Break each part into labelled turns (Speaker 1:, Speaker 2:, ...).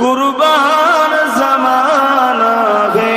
Speaker 1: কুরবান জমানা হে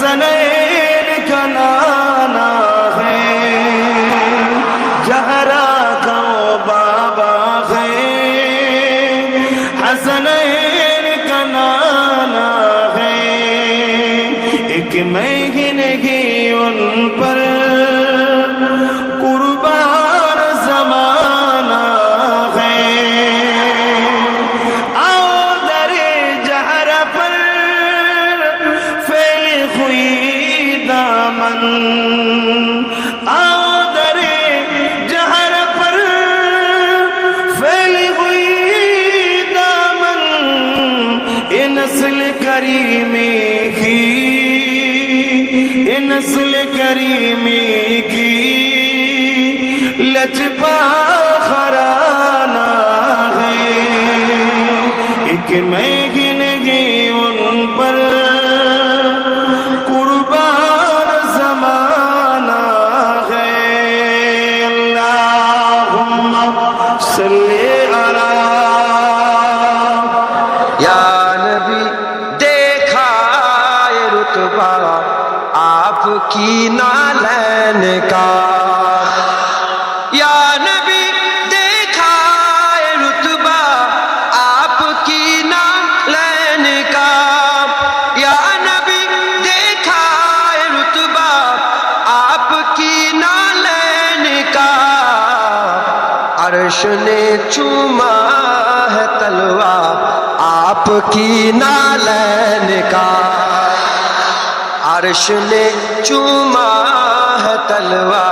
Speaker 1: حسنین یہ نسل کریمی کی لجپا خرانہ
Speaker 2: کی نالین کا۔ یا نبی دیکھا رتبہ، آپ کی نالین کا۔ یا نبی دیکھا رتبہ، آپ کی نالین کا۔ عرش نے چوما ہے تلوا آپ کی نالین کا۔ عرش نے چوما ہے تلوا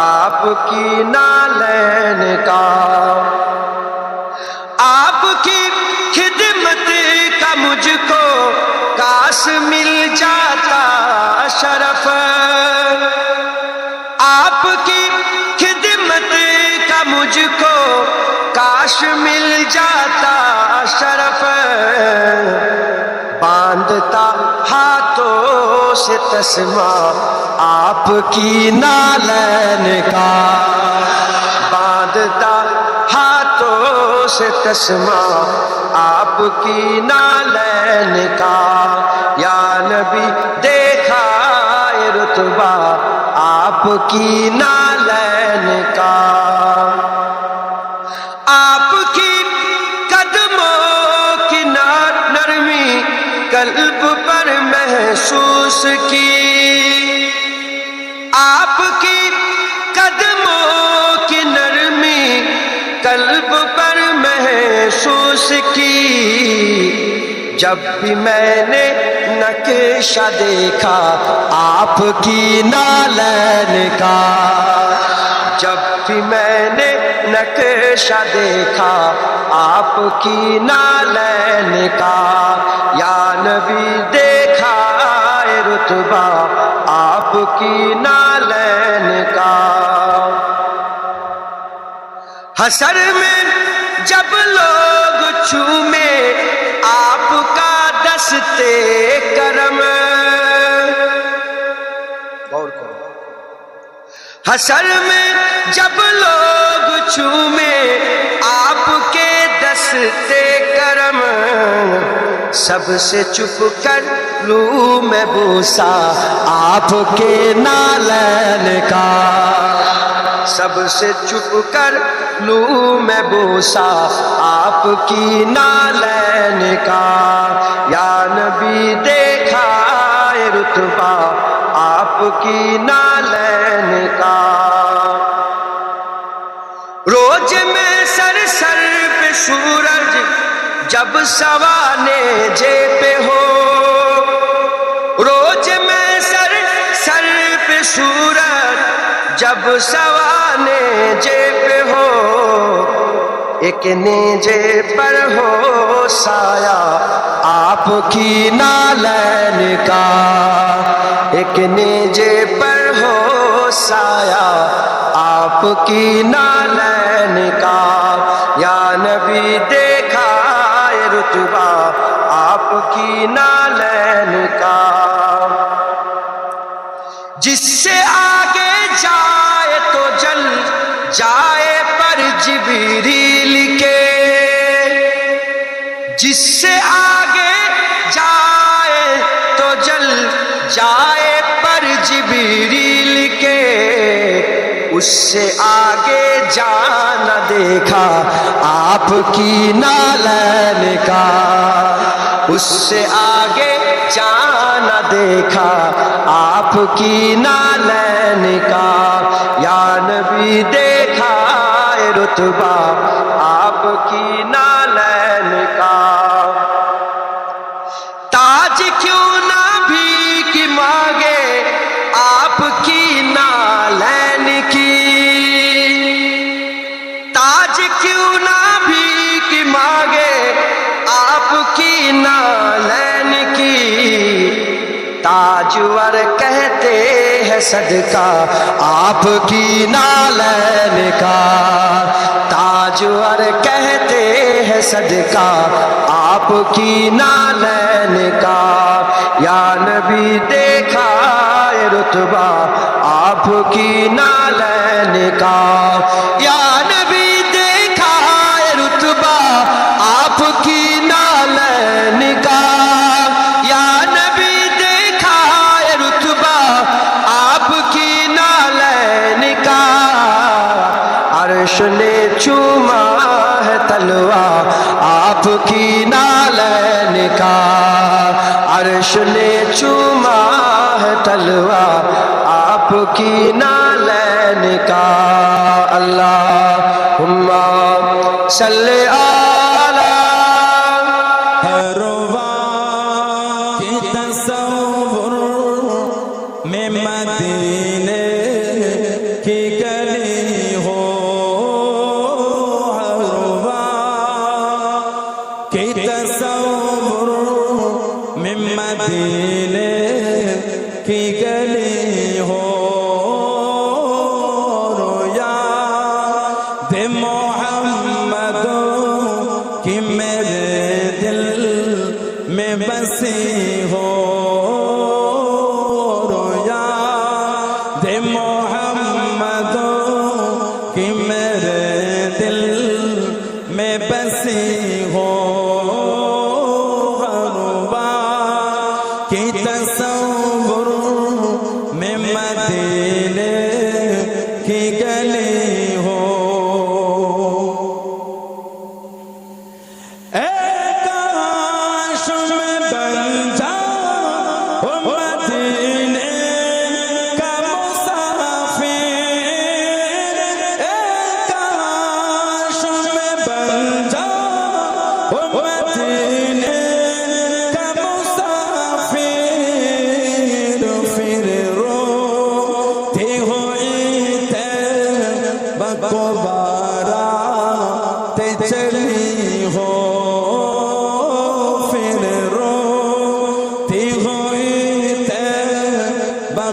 Speaker 2: آپ کی نالین کا سے تسما آپ کی نالین کا۔ باندھتا ہاتھوں سے تسما آپ کی نالین کا۔ یا نبی، دیکھا رتبہ، آپ کی نالین کا۔ آپ کی قدموں کی نرمی، قلب پر محسوس کی۔ آپ کی قدموں کی نرمی قلب پر محسوس کی۔ جب بھی میں نے نقشہ دیکھا، آپ کی نالین کا۔ جب بھی میں نے نقشہ دیکھا آپ کی نالین کا۔ یا نبی دیکھا اے رتبہ، آپ کی نالین کا۔ حسر میں جب لوگ چومے آپ کا دستے کرم حسر میں جب لوگ چومے، آپ کے دستے کرم سب سے چپ کر لوں میں بوسا، آپ کے نالین کا۔ سب سے چپ کر لوں میں بوسا، آپ کی نالین کا۔ یا نبی دیکھا رتبہ، آپ کی نالین سورج جب سوانے جے پہ ہو۔ روز میں سر سر پہ سورج جب سوانے جے پہ ہو۔ ایک نیجے پر ہو سایہ آپ کی نالین کا۔ ایک نیجے پر ہو سایہ آپ کی نالین کا۔ یا نبی دیکھا ہے رتبہ آپ کی نالین کا۔ جس سے آگے جائے تو جل، جائے پر جبریل کے۔ جس سے آگے جائے تو جل، جائے پر جبریل اس سے آگے جانا دیکھا، آپ کی نالین کا۔ اس سے آگے جانا دیکھا، آپ کی نالین کا۔ یا نبی دیکھا رتبہ، آپ کی نالین کا۔ تاج کیوں تاجور کہتے ہیں صدقہ، آپ کی نالین کا۔ تاجور کہتے ہیں صدقہ، آپ کی نالین کا۔ یا نبی دیکھا رتبہ، آپ کی نالین کا۔ یا عرش نے چوما ہے تلوا آپ کی نالین کا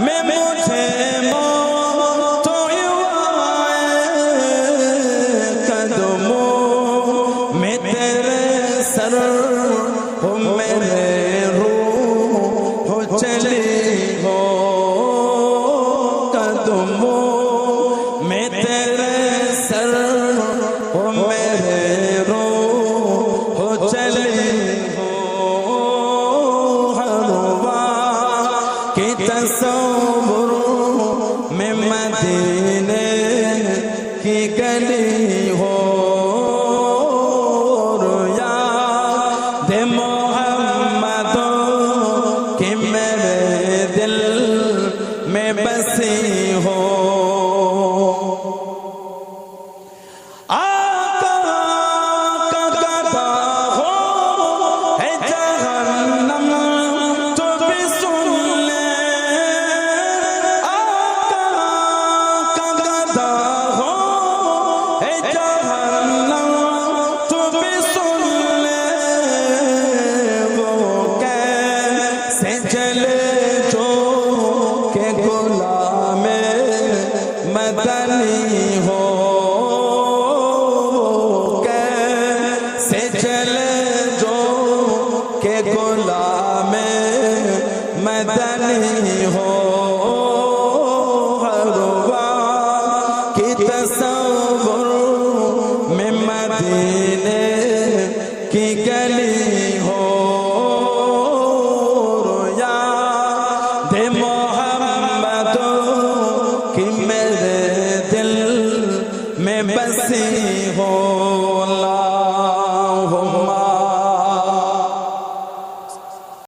Speaker 3: me. چلے جو کہ مدنی ہو۔ کیسے چلے جو کہ مدنی ہو۔ تصور میں مدینے کی